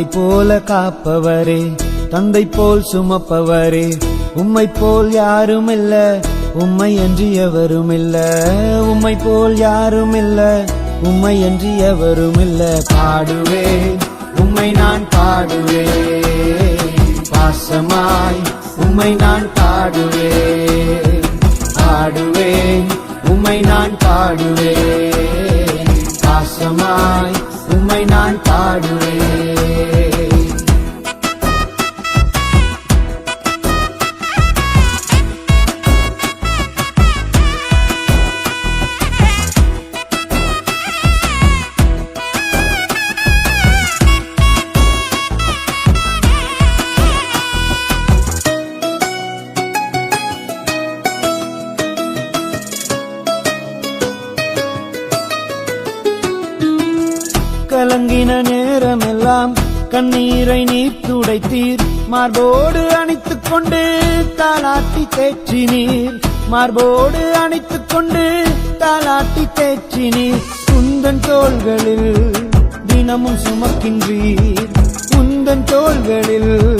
தாயை போல காப்பவரே தந்தை போல் சுமப்பவரே. உம்மை போல் யாரும் இல்ல உம்மை அன்றி எவரும் இல்ல உம்மை போல் யாரும் இல்ல உம்மை அன்றி எவரும் இல்ல பாடுவேன் உம்மை நான் பாடுவேன் பாசமாய் உம்மை நான் பாடுவேன் பாடுவேன் உம்மை நான் பாடுவேன் பாசமாய் உம்மை நான் பாடுவேன் கலங்கின நேரமெல்லாம் கண்ணீரை நீர் துடைத்தீர் மார்போடு அணைத்துக் கொண்டு தாலாட்டி தேற்றினீர். மார்போடு அணைத்துக் கொண்டு தாலாட்டி தேற்றினீர். குந்தன் தோள்களில் தினமும் சுமக்கின்றீர். உந்தன் தோள்களில்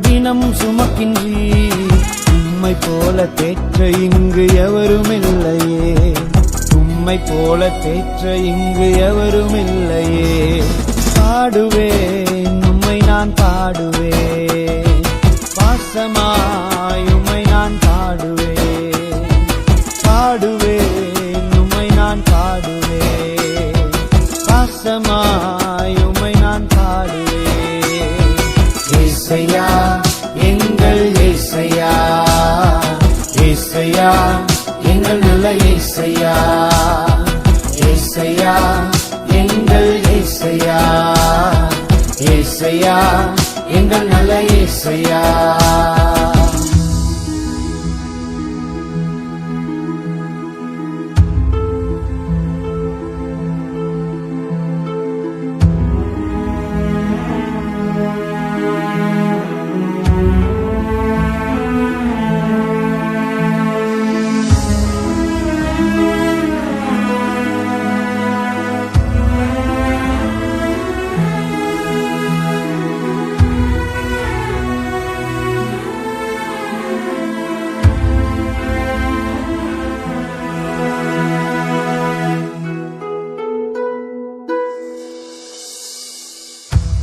தினமும் சுமக்கின்றீர். உம்மை போல தேற்ற இங்கு எவரும் உம்மை போல தேற்ற இங்கு எவரும் இல்லையே. பாடுவேன் உம்மை நான் பாடுவேன். பாசமா எங்கள்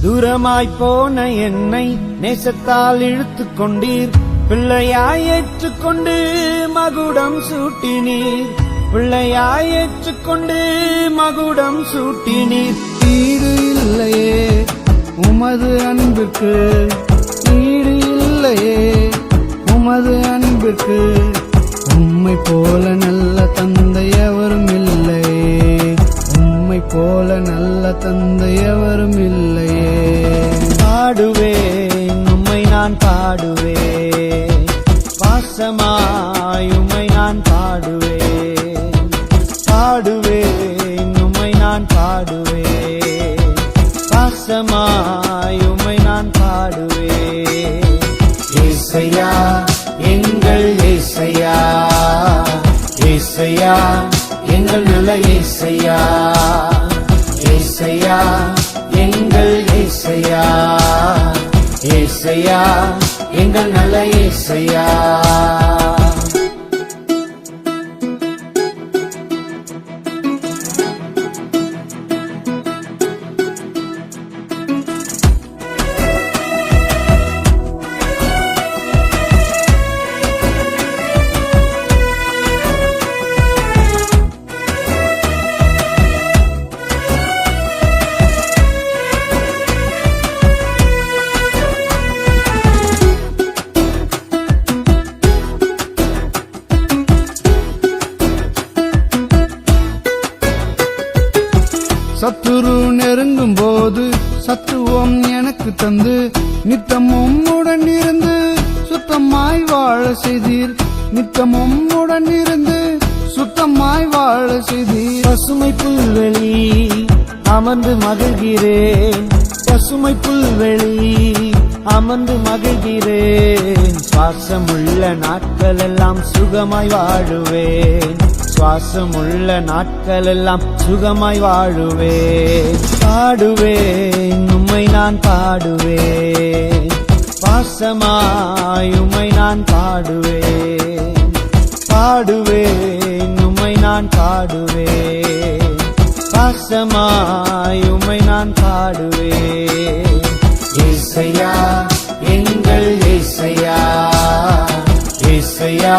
தூரமாய் போன என்னை நேசத்தால் இழுத்து கொண்டீர். பிள்ளையாய் ஏற்றுக்கொண்டு மகுடம் சூட்டினீர். பிள்ளையாய் ஏற்றுக்கொண்டு மகுடம் சூட்டினீர். ஈடு இல்லையே உமது அன்பிற்கு ஈடு இல்லையே உமது அன்பிற்கு உம்மை போல நல்ல ஏசையா எங்கள் நல்ல ஏசையா ஏசையா எங்கள் ஏசையா ஏசையா எங்கள் நல்ல ஏசையா சத்துரு நெருங்கும் போது சத்துவம் எனக்கு தந்து நித்தமும் உடன் இருந்து சுத்தமாய் வாழ செய்தீர். நித்தமும் உடன் இருந்து சுத்தமாய் வாழ செய்தீர். பசுமை புல்வெளி அமர்ந்து மகிழ்கிறேன் பசுமை புல்வெளி அமர்ந்து மகிழ்கிறேன் சுவாசமுள்ள நாட்கள் எல்லாம் சுகமாய் வாழுவேன். சுவாசமுள்ள நாட்கள் எல்லாம் சுகமாய் வாழுவே பாடுவே உம்மை நான் பாடுவே பாசமாய் உம்மை நான் பாடுவே பாடுவே உம்மை நான் பாடுவே பாசமாய் உம்மை நான் பாடுவே இசையா எங்கள் இசையா இசையா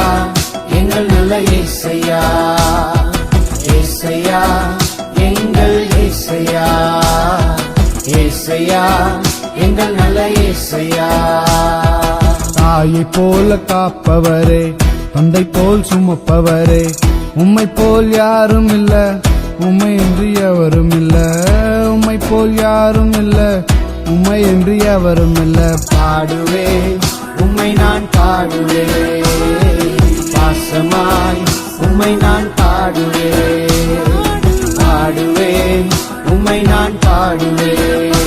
ஏசையா ஏசையா எங்கள் ஏசையா ஏசையா எங்கள் நல்ல ஏசையா தாயை போல காப்பவரே தந்தை போல் சுமப்பவரே உம்மை போல் யாரும் இல்ல உம்மை என்று எவரும் இல்ல உம்மை போல் யாரும் இல்ல உம்மை என்று எவரும் இல்ல. பாடுவேன் உம்மை நான் பாசமாய் உம்மை நான் பாடுவேன். பாடுவேன். உம்மை நான் பாடுவேன்.